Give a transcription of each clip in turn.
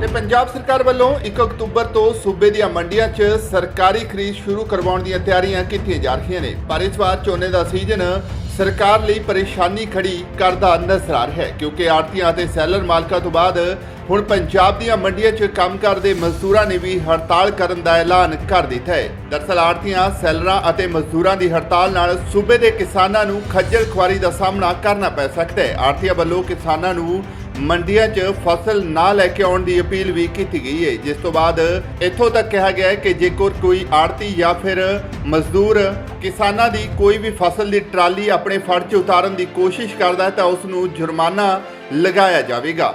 ਤੇ ਪੰਜਾਬ ਸਰਕਾਰ ਵੱਲੋਂ 1 ਅਕਤੂਬਰ ਤੋਂ ਸੂਬੇ ਦੀਆਂ ਮੰਡੀਆਂ 'ਚ ਸਰਕਾਰੀ ਖਰੀਦ ਸ਼ੁਰੂ ਕਰਵਾਉਣ ਦੀਆਂ ਤਿਆਰੀਆਂ ਕੀਤੀਆਂ ਜਾ ਰਹੀਆਂ ਨੇ। ਪਰ ਇਸ ਵਾਰ ਝੋਨੇ ਦਾ ਸੀਜ਼ਨ ਸਰਕਾਰ ਲਈ ਪਰੇਸ਼ਾਨੀ ਖੜੀ ਕਰਦਾ ਨਜ਼ਰ ਆ ਰਿਹਾ ਹੈ, ਕਿਉਂਕਿ ਆੜਤੀਆਂ ਅਤੇ ਸੈਲਰ ਮਾਲਕਾਂ ਤੋਂ ਬਾਅਦ ਹੁਣ ਪੰਜਾਬ ਦੀਆਂ ਮੰਡੀਆਂ 'ਚ ਕੰਮ ਕਰਦੇ ਮਜ਼ਦੂਰਾਂ ਨੇ ਵੀ ਹੜਤਾਲ ਕਰਨ ਦਾ ਐਲਾਨ ਕਰ ਦਿੱਤਾ ਹੈ। ਦਰਸਲ ਆੜਤੀਆਂ ਸੈਲਰਾਂ ਅਤੇ ਮਜ਼ਦੂਰਾਂ ਦੀ ਹੜਤਾਲ ਨਾਲ ਸੂਬੇ ਦੇ ਕਿਸਾਨਾਂ ਨੂੰ ਖੱਜਲ ਖੁਆਰੀ ਦਾ ਸਾਹਮਣਾ ਕਰਨਾ ਪੈ ਸਕਦਾ ਹੈ। ਆੜਤੀਆਂ ਵੱਲੋਂ ਕਿਸਾਨਾਂ ਨੂੰ ਮੰਡੀਆਂ 'ਚ ਫਸਲ ਨਾ ਲੈ ਕੇ ਆਉਣ ਦੀ ਅਪੀਲ ਵੀ ਕੀਤੀ ਗਈ ਹੈ। ਜਿਸ ਤੋਂ ਬਾਅਦ ਇੱਥੋਂ ਤੱਕ ਕਿਹਾ ਗਿਆ ਹੈ ਕਿ ਜੇਕਰ ਕੋਈ ਆੜਤੀ ਜਾਂ ਫਿਰ ਮਜ਼ਦੂਰ ਕਿਸਾਨਾਂ ਦੀ ਕੋਈ ਵੀ ਫਸਲ ਦੀ ਟਰਾਲੀ ਆਪਣੇ ਫੜ 'ਚ ਉਤਾਰਨ ਦੀ ਕੋਸ਼ਿਸ਼ ਕਰਦਾ ਹੈ ਤਾਂ ਉਸ ਨੂੰ ਜੁਰਮਾਨਾ ਲਗਾਇਆ ਜਾਵੇਗਾ।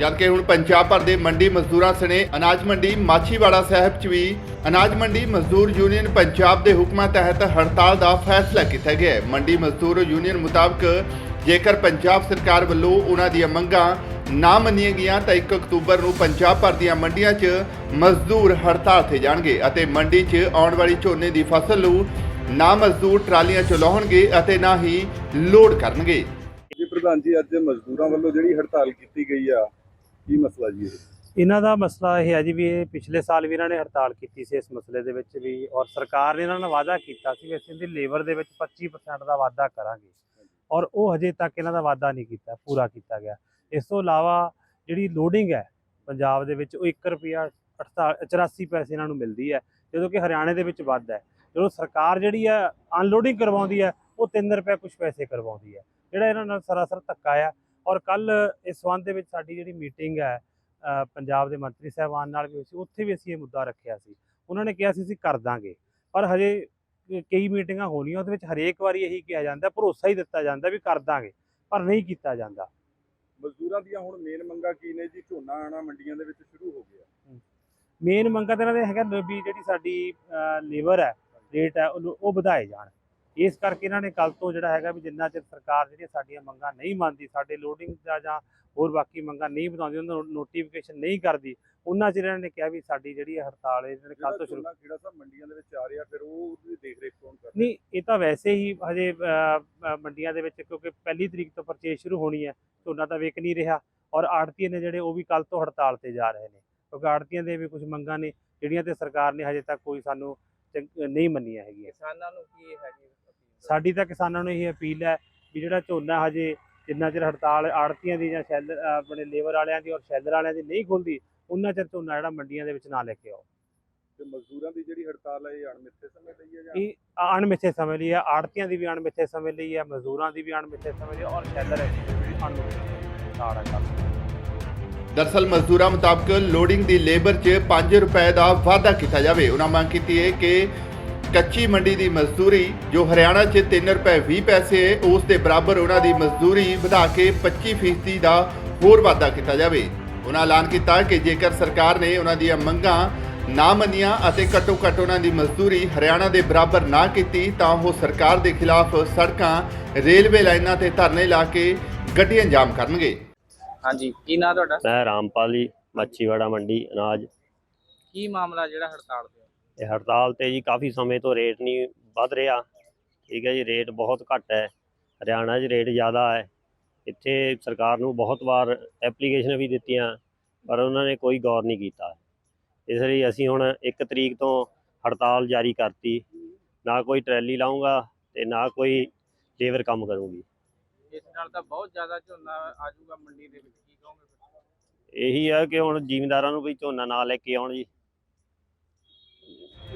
ਜਦਕਿ ਹੁਣ ਪੰਜਾਬ ਭਰ ਦੇ ਮੰਡੀ ਮਜ਼ਦੂਰਾਂ ਸਣੇ ਅਨਾਜ ਮੰਡੀ ਮਾਛੀਵਾੜਾ ਸਾਹਿਬ 'ਚ ਵੀ ਅਨਾਜ ਮੰਡੀ ਮਜ਼ਦੂਰ ਯੂਨੀਅਨ ਪੰਜਾਬ ਦੇ ਹੁਕਮਾਂ ਤਹਿਤ ਹੜਤਾਲ ਦਾ ਫੈਸਲਾ ਕੀਤਾ ਗਿਆ ਹੈ। ਮੰਡੀ ਮਜ਼ਦੂਰ ਯੂਨੀਅਨ ਮੁਤਾਬਕ ਜੇਕਰ ਪੰਜਾਬ ਸਰਕਾਰ ਵੱਲੋਂ ਉਹਨਾਂ ਦੀਆਂ ਮੰਗਾਂ ਨਾ ਮੰਨੀਆਂ ਗਈਆਂ ਤਾਂ 1 ਅਕਤੂਬਰ ਨੂੰ ਪੰਜਾਬ ਭਰ ਦੀਆਂ ਮੰਡੀਆਂ 'ਚ ਮਜ਼ਦੂਰ ਹੜਤਾਲ ਤੇ ਜਾਣਗੇ ਅਤੇ ਮੰਡੀ 'ਚ ਆਉਣ ਵਾਲੀ ਝੋਨੇ ਦੀ ਫਸਲ ਨੂੰ ਨਾ ਮਜ਼ਦੂਰ ਟਰਾਲੀਆਂ ਚਲਾਉਣਗੇ ਅਤੇ ਨਾ ਹੀ ਲੋਡ ਕਰਨਗੇ। ਜੀ ਪ੍ਰਧਾਨ ਜੀ, ਅੱਜ ਮਜ਼ਦੂਰਾਂ ਵੱਲੋਂ ਜਿਹੜੀ ਹੜਤਾਲ ਕੀਤੀ ਗਈ ਆ ਕੀ ਮਸਲਾ ਜੀ ਇਹ? ਇਹਨਾਂ ਦਾ ਮਸਲਾ ਇਹ ਹੈ ਜੀ ਵੀ ਇਹ ਪਿਛਲੇ ਸਾਲ ਵੀ ਇਹਨਾਂ ਨੇ ਹੜਤਾਲ ਕੀਤੀ ਸੀ ਇਸ ਮਸਲੇ ਦੇ ਵਿੱਚ ਵੀ ਔਰ ਸਰਕਾਰ ਨੇ ਇਹਨਾਂ ਨਾਲ ਵਾਅਦਾ ਕੀਤਾ ਸੀ ਵੀ ਅਸੀਂ ਇਹਦੀ ਲੇਬਰ ਦੇ ਵਿੱਚ 25% ਦਾ ਵਾਅਦਾ ਕਰਾਂਗੇ ਔਰ ਉਹ ਹਜੇ ਤੱਕ ਇਹਨਾਂ ਦਾ ਵਾਅਦਾ ਨਹੀਂ ਕੀਤਾ, ਪੂਰਾ ਕੀਤਾ ਗਿਆ। ਇਸ ਤੋਂ ਇਲਾਵਾ ਜਿਹੜੀ ਲੋਡਿੰਗ ਹੈ ਪੰਜਾਬ ਦੇ ਵਿੱਚ ਉਹ 1 ਰੁਪਿਆ 84 ਪੈਸੇ ਇਹਨਾਂ ਨੂੰ ਮਿਲਦੀ ਹੈ, ਜਦੋਂ ਕਿ ਹਰਿਆਣੇ ਦੇ ਵਿੱਚ ਵੱਧ ਹੈ। ਜਦੋਂ ਸਰਕਾਰ ਜਿਹੜੀ ਹੈ ਅਨਲੋਡਿੰਗ ਕਰਵਾਉਂਦੀ ਹੈ, ਉਹ 3 ਰੁਪਏ ਕੁਝ ਪੈਸੇ ਕਰਵਾਉਂਦੀ ਹੈ। ਜਿਹੜਾ ਇਹਨਾਂ ਨਾਲ ਸਰਾਸਰ ਧੱਕਾ ਆ ਔਰ ਕੱਲ ਇਸ ਸੰਬੰਧ ਦੇ ਵਿੱਚ ਸਾਡੀ ਜਿਹੜੀ ਮੀਟਿੰਗ ਹੈ ਪੰਜਾਬ ਦੇ ਮੰਤਰੀ ਸਾਹਿਬਾਨ ਨਾਲ ਵੀ ਹੋਈ ਸੀ ਉੱਥੇ ਵੀ ਅਸੀਂ ਇਹ ਮੁੱਦਾ ਰੱਖਿਆ ਸੀ। ਉਹਨਾਂ ਨੇ ਕਿਹਾ ਸੀ ਅਸੀਂ ਕਰ ਦਾਂਗੇ। ਪਰ ਹਜੇ ਕਈ ਮੀਟਿੰਗਾਂ ਹੋਣੀਆਂ ਉਹਦੇ ਵਿੱਚ ਹਰੇਕ ਵਾਰੀ ਇਹੀ ਕਿਹਾ ਜਾਂਦਾ ਭਰੋਸਾ ਹੀ ਦਿੱਤਾ ਜਾਂਦਾ ਵੀ ਕਰ ਦਾਂਗੇ ਪਰ ਨਹੀਂ ਕੀਤਾ ਜਾਂਦਾ। ਮਜ਼ਦੂਰਾਂ ਦੀਆਂ ਹੁਣ ਮੇਨ ਮੰਗਾਂ ਕੀ ਨੇ ਜੀ? ਝੋਨਾ ਆਣਾ ਮੰਡੀਆਂ ਦੇ ਵਿੱਚ ਸ਼ੁਰੂ ਹੋ ਗਿਆ। ਮੇਨ ਮੰਗਾਂ ਤਾਂ ਇਹਨਾਂ ਦੇ ਹੈਗਾ ਵੀ ਜਿਹੜੀ ਸਾਡੀ ਲੇਬਰ ਹੈ ਰੇਟ ਹੈ ਉਹ ਵਧਾਏ ਜਾਣ। ਇਸ ਕਰਕੇ ਇਹਨਾਂ ਨੇ ਕੱਲ ਤੋਂ ਜਿਹੜਾ ਹੈਗਾ ਵੀ ਜਿੰਨਾ ਚਿਰ ਸਰਕਾਰ ਜਿਹੜੀਆਂ ਸਾਡੀਆਂ ਮੰਗਾਂ ਨਹੀਂ ਮੰਨਦੀ ਸਾਡੇ ਲੋਡਿੰਗ ਦਾ ਜਾਂ ਹੋਰ ਬਾਕੀ ਮੰਗਾਂ ਨਹੀਂ ਵਧਾਉਂਦੀ ਉਹਨਾਂ ਨੂੰ ਨੋਟੀਫਿਕੇਸ਼ਨ ਨਹੀਂ ਕਰਦੀ ਉਹਨਾਂ ਚਿਰ ਇਹਨਾਂ ਨੇ ਕਿਹਾ ਵੀ ਸਾਡੀ ਜਿਹੜੀ ਹੜਤਾਲ ਹੈ ਇਹਨਾਂ ਨੇ ਕੱਲ ਤੋਂ ਸ਼ੁਰੂ ਕਿਹੜਾ ਸਭ ਮੰਡੀਆਂ ਦੇ ਵਿੱਚ ਆ ਰਿਹਾ ਫਿਰ ਉਹ ਉਹਦੀ ਦੇਖ ਰੇਖ ਕੌਣ ਕਰਦਾ ਨਹੀਂ ਇਹ ਤਾਂ ਵੈਸੇ ਹੀ ਹਜੇ ਮੰਡੀਆਂ ਦੇ ਵਿੱਚ ਕਿਉਂਕਿ ਪਹਿਲੀ ਤਰੀਕ ਤੋਂ ਪਰਚੇਸ ਸ਼ੁਰੂ ਹੋਣੀ ਹੈ ਝੋਨਾ ਤਾਂ ਵਿਕ ਨਹੀਂ ਰਿਹਾ ਔਰ ਆੜਤੀਆਂ ਨੇ ਜਿਹੜੇ ਉਹ ਵੀ ਕੱਲ ਤੋਂ ਹੜਤਾਲ ਤੇ ਜਾ ਰਹੇ ਨੇ ਕਿਉਂਕਿ ਆੜਤੀਆਂ ਦੇ ਵੀ ਕੁਝ ਮੰਗਾਂ ਨੇ ਜਿਹੜੀਆਂ ਤੇ ਸਰਕਾਰ ਨੇ ਹਜੇ ਤੱਕ ਕੋਈ ਸਾਨੂੰ ਨਹੀਂ ਮੰਨੀਆਂ ਹੈਗੀਆਂ ਕਿਸਾਨਾਂ ਨੂੰ ਕੀ ਹੈਗੀ? ਸਾਡੀ ਤਾਂ ਕਿਸਾਨਾਂ ਨੂੰ ਇਹ ਅਪੀਲ ਹੈ ਵੀ ਜਿਹੜਾ ਝੋਨਾ ਹਜੇ ਜਿੰਨਾ ਚਿਰ ਹੜਤਾਲ ਆੜਤੀਆਂ ਦੀ ਜਾਂ ਸ਼ੈਲਰ ਆਪਣੇ ਲੇਬਰ ਵਾਲਿਆਂ ਦੀ ਔਰ ਸ਼ੈਲਰ ਵਾਲਿਆਂ ਦੀ ਨਹੀਂ ਖੁੱਲਦੀ ਉਹਨਾਂ ਚਿਰ ਝੋਨਾ ਜਿਹੜਾ ਮੰਡੀਆਂ ਦੇ ਵਿੱਚ ਨਾ ਲੈ ਕੇ ਆਓ। ਤੇ ਮਜ਼ਦੂਰਾਂ ਦੀ ਜਿਹੜੀ ਹੜਤਾਲ ਹੈ ਇਹ ਅਣਮਿੱਥੇ ਸਮੇਂ ਲਈ ਹੈ ਜਾਂ ਇਹ ਅਣਮਿੱਥੇ ਸਮੇਂ ਲਈ ਹੈ ਆੜਤੀਆਂ ਦੀ ਵੀ ਅਣਮਿੱਥੇ ਸਮੇਂ ਲਈ ਹੈ ਮਜ਼ਦੂਰਾਂ ਦੀ ਵੀ ਅਣਮਿੱਥੇ ਸਮੇਂ ਲਈ ਔਰ ਸ਼ੈਲਰ ਅਣਮਿੱਥੇ ਸਾੜਾ ਕਰ ਦਰਸਲ ਮਜ਼ਦੂਰਾਂ ਮੁਤਾਬਕ ਲੋਡਿੰਗ ਦੀ ਲੇਬਰ 'ਚ 5 ਰੁਪਏ ਦਾ ਵਾਧਾ ਕੀਤਾ ਜਾਵੇ। ਉਹਨਾਂ ਮੰਗ ਕੀਤੀ ਹੈ ਕਿ ਕੱਚੀ ਮੰਡੀ ਦੀ ਮਜ਼ਦੂਰੀ ਜੋ ਹਰਿਆਣਾ 'ਚ 3 ਰੁਪਏ 20 ਪੈਸੇ ਹੈ ਉਸ ਦੇ ਬਰਾਬਰ ਉਹਨਾਂ ਦੀ ਮਜ਼ਦੂਰੀ ਵਧਾ ਕੇ 25% ਦਾ ਹੋਰ ਵਾਧਾ ਕੀਤਾ ਜਾਵੇ। ਉਹਨਾਂ ਐਲਾਨ ਕੀਤਾ ਕਿ ਜੇਕਰ ਸਰਕਾਰ ਨੇ ਉਹਨਾਂ ਦੀਆਂ ਮੰਗਾਂ ਨਾ ਮੰਨੀਆਂ ਅਤੇ ਘੱਟੋ ਘੱਟ ਉਹਨਾਂ ਦੀ ਮਜ਼ਦੂਰੀ ਹਰਿਆਣਾ ਦੇ ਬਰਾਬਰ ਨਾ ਕੀਤੀ ਤਾਂ ਉਹ ਸਰਕਾਰ ਦੇ ਖਿਲਾਫ ਸੜਕਾਂ ਰੇਲਵੇ ਲਾਈਨਾਂ ਤੇ ਧਰਨੇ ਲਾ ਕੇ ਗੱਡੀਆਂ ਜਾਮ ਕਰਨਗੇ। ਹਾਂਜੀ ਕੀ ਨਾਂ ਤੁਹਾਡਾ? ਮੈਂ ਰਾਮਪਾਲ ਮੱਛੀਵਾੜਾ ਮੰਡੀ ਅਨਾਜ। ਕੀ ਮਾਮਲਾ ਜਿਹੜਾ ਹੜਤਾਲ ਤੇ ਹੜਤਾਲ ਤੇ ਜੀ ਕਾਫੀ ਸਮੇਂ ਤੋਂ ਰੇਟ ਨਹੀਂ ਵੱਧ ਰਿਹਾ। ਠੀਕ ਹੈ ਜੀ ਰੇਟ ਬਹੁਤ ਘੱਟ ਹੈ। ਹਰਿਆਣਾ 'ਚ ਰੇਟ ਜ਼ਿਆਦਾ ਹੈ। ਇੱਥੇ ਸਰਕਾਰ ਨੂੰ ਬਹੁਤ ਵਾਰ ਐਪਲੀਕੇਸ਼ਨ ਵੀ ਦਿੱਤੀਆਂ ਪਰ ਉਹਨਾਂ ਨੇ ਕੋਈ ਗੌਰ ਨਹੀਂ ਕੀਤਾ। ਇਸ ਲਈ ਅਸੀਂ ਹੁਣ 1 ਤਰੀਕ ਤੋਂ ਹੜਤਾਲ ਜਾਰੀ ਕਰਤੀ। ਨਾ ਕੋਈ ਟਰੈਲੀ ਲਾਉਂਗਾ ਤੇ ਨਾ ਕੋਈ ਲੇਬਰ ਕੰਮ ਕਰੂਗੀ। ਇਸ ਨਾਲ ਤਾਂ ਬਹੁਤ ਜ਼ਿਆਦਾ ਝੋਨਾ ਆ ਜਾਊਗਾ ਮੰਡੀ ਦੇ ਵਿੱਚ ਕੀ ਕਹੋਗੇ? ਇਹੀ ਹੈ ਕਿ ਹੁਣ ਜ਼ਿਮੀਂਦਾਰਾਂ ਨੂੰ ਵੀ ਝੋਨਾ ਨਾ ਲੈ ਕੇ ਆਉਣ ਜੀ।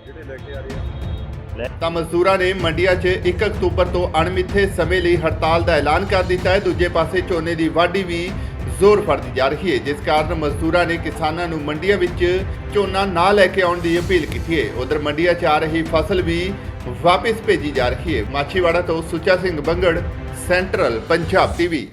ਜਿਹੜੇ ਲੈ ਕੇ ਆ ਰਹੇ ਆ? ਤਾਂ ਮਜ਼ਦੂਰਾਂ ਨੇ ਮੰਡੀਆਂ 'ਚ 1 ਅਕਤੂਬਰ ਤੋਂ ਅਣਮਿੱਥੇ ਸਮੇਂ ਲਈ ਹੜਤਾਲ ਦਾ ਐਲਾਨ ਕਰ ਦਿੱਤਾ ਹੈ। ਦੂਜੇ ਪਾਸੇ ਝੋਨੇ ਦੀ ਵਾਢੀ ਵੀ ਜ਼ੋਰ ਫੜਦੀ ਜਾ ਰਹੀ ਹੈ, ਜਿਸ ਕਾਰਨ ਮਜ਼ਦੂਰਾਂ ਨੇ ਕਿਸਾਨਾਂ ਨੂੰ ਮੰਡੀਆਂ ਵਿੱਚ ਝੋਨਾ ਨਾ ਲੈ ਕੇ ਆਉਣ ਦੀ ਅਪੀਲ ਕੀਤੀ ਹੈ। ਉਧਰ ਮੰਡੀਆਂ 'ਚ ਆ ਰਹੀ ਫਸਲ ਵੀ ਵਾਪਸ ਭੇਜੀ ਜਾ ਰਹੀ ਹੈ। ਮਾਛੀਵਾੜਾ ਤੋਂ ਸੁੱਚਾ ਸਿੰਘ ਬੰਗੜ, ਸੈਂਟਰਲ ਪੰਜਾਬ ਟੀਵੀ।